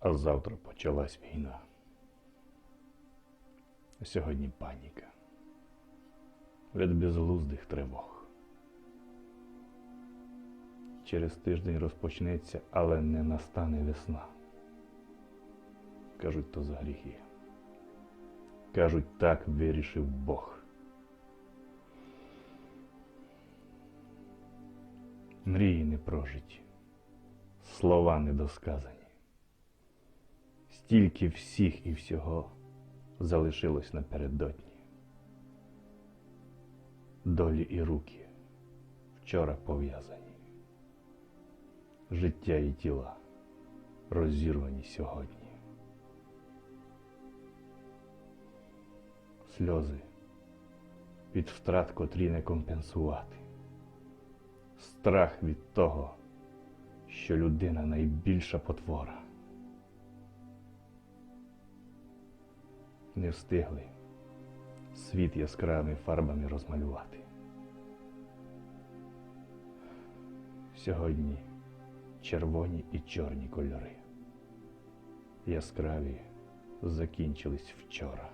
А завтра почалась війна. Сьогодні паніка. Від безглуздих тривог. Через тиждень розпочнеться, але не настане весна. Кажуть, то за гріхи. Кажуть, так вирішив Бог. Мрії не прожиті, слова недосказані. Стільки всіх і всього залишилось напередодні. Долі і руки вчора пов'язані. Життя і тіла розірвані сьогодні. Сльози від втрат, котрі не компенсувати. Страх від того, що людина найбільша потвора. Не встигли світ яскравими фарбами розмалювати. Сьогодні червоні і чорні кольори. Яскраві закінчились вчора.